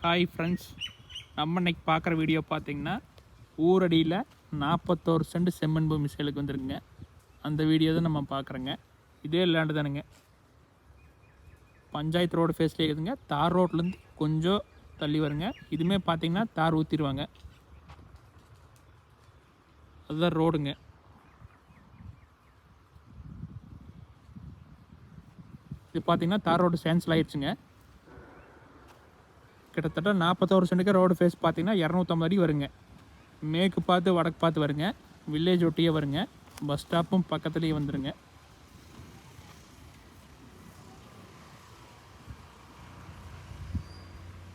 Hi friends நம்ம இன்னைக்கு பார்க்குற வீடியோ பார்த்தீங்கன்னா ஊரடியில் நாற்பத்தோரு சென்ட் செம்மண் பூமி சேலுக்கு வந்துருக்குங்க. அந்த வீடியோ தான் நம்ம பார்க்குறோங்க. இதே லேண்டு தானுங்க பஞ்சாயத்து ரோடு ஃபேஸ்லேயே இருக்குதுங்க. தார் ரோட்லேருந்து கொஞ்சம் தள்ளி வருங்க. இதுவுமே பார்த்தீங்கன்னா தார் ஊற்றிடுவாங்க அதுதான் ரோடுங்க. இது பார்த்தீங்கன்னா தார் ரோடு சேன்சல் ஆயிடுச்சுங்க. கிட்டத்தட்ட நாற்பத்தோரு சென்ட்டுக்கு ரோடு ஃபேஸ் பார்த்தீங்கன்னா இரநூத்தம்பது அடி வருங்க. மேற்கு பார்த்து வடக்கு பார்த்து வருங்க. வில்லேஜ் ஒட்டியே வருங்க. பஸ் ஸ்டாப்பும் பக்கத்துலேயே வந்துடுங்க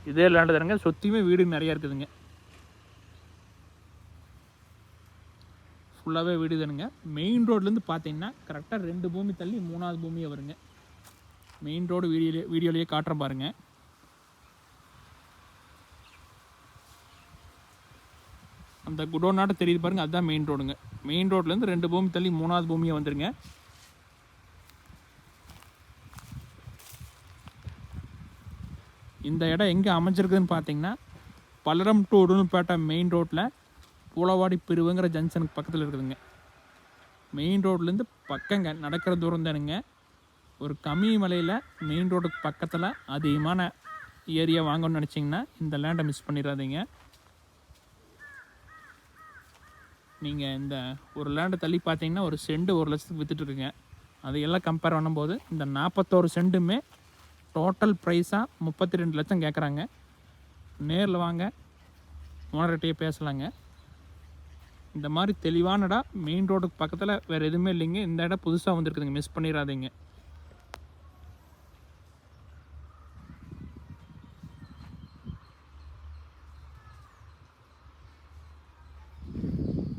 இதே லேண்டு தானுங்க. சுற்றியுமே வீடு நிறையா இருக்குதுங்க. ஃபுல்லாகவே வீடு தானுங்க. மெயின் ரோட்லேருந்து பார்த்தீங்கன்னா கரெக்டாக ரெண்டு பூமி தள்ளி மூணாவது பூமியே வருங்க. மெயின் ரோடு வீடியோலே வீடியோலேயே காட்டுறேன் பாருங்கள் அந்த குடோனாட்ட தெரியுது பாருங்கள் அதுதான் மெயின் ரோடுங்க மெயின் ரோட்லேருந்து ரெண்டு பூமி தள்ளி மூணாவது பூமியை வந்துருங்க. இந்த இடம் எங்கே அமைஞ்சிருக்குதுன்னு பார்த்தீங்கன்னா பல்லடம் டு உடுமல்பேட்டை மெயின் ரோட்டில் பூலவாடி பிரிவுங்கிற ஜங்ஷனுக்கு பக்கத்தில் இருக்குதுங்க. மெயின் ரோட்லேருந்து பக்கங்க நடக்கிற தூரம் தானுங்க. ஒரு கம்மி மலையில் மெயின் ரோடுக்கு பக்கத்தில் அதிகமான ஏரியா வாங்கணும்னு நினச்சிங்கன்னா இந்த லேண்டை மிஸ் பண்ணிடாதீங்க. நீங்கள் இந்த ஒரு லேண்டை தள்ளி பார்த்தீங்கன்னா ஒரு செண்டு ஒரு லட்சத்துக்கு விற்றுட்ருக்குங்க அதையெல்லாம் கம்பேர் பண்ணும்போது இந்த நாற்பத்தோரு செண்டுமே டோட்டல் ப்ரைஸாக முப்பத்தி ரெண்டு லட்சம் கேட்குறாங்க நேரில் வாங்க ஓனர்கிட்டயே பேசலாங்க. இந்த மாதிரி தெளிவான இடம் மெயின் ரோடுக்கு பக்கத்தில் வேறு எதுவுமே இல்லைங்க. இந்த இடம் புதுசாக வந்துருக்குதுங்க மிஸ் பண்ணிடாதீங்க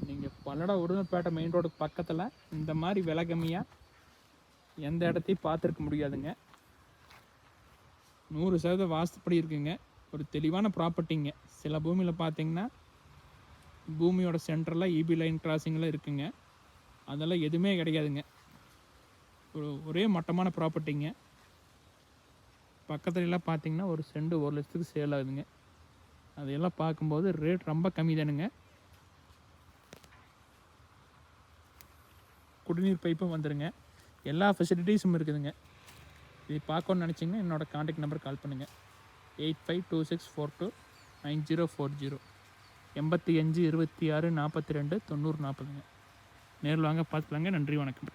நீங்கள் பல்லடம் உடுமல்பேட்டை மெயின் ரோடுக்கு பக்கத்தில் இந்த மாதிரி விலை கம்மியாக எந்த இடத்தையும் பார்த்துருக்க முடியாதுங்க. நூறு சதவீதம் வாஸ்துப்படி இருக்குங்க. ஒரு தெளிவான ப்ராப்பர்ட்டிங்க சில பூமியில் பார்த்தீங்கன்னா பூமியோட சென்டரில் இபி லைன் கிராசிங்கில் இருக்குங்க. அதெல்லாம் எதுவுமே கிடையாதுங்க. ஒரு ஒரே மட்டமான ப்ராப்பர்ட்டிங்க பக்கத்துலலாம் பார்த்தீங்கன்னா ஒரு செண்டு ஒரு லட்சத்துக்கு சேல் ஆகுதுங்க. அதையெல்லாம் பார்க்கும்போது ரேட் ரொம்ப கம்மி தானுங்க. குடிநீர் பைப்பும் வந்துடுங்க எல்லா ஃபெசிலிட்டிஸும் இருக்குதுங்க. இது பார்க்கணும்னு நினச்சிங்கன்னா என்னோடய காண்டாக்ட் நம்பர் கால் பண்ணுங்கள் eight five two six four two nine zero four zero எண்பத்தி அஞ்சு இருபத்தி ஆறு நாற்பத்தி ரெண்டு தொண்ணூறு நாற்பதுங்க. நேரில் வாங்க பார்த்துக்கலாங்க. நன்றி வணக்கம்.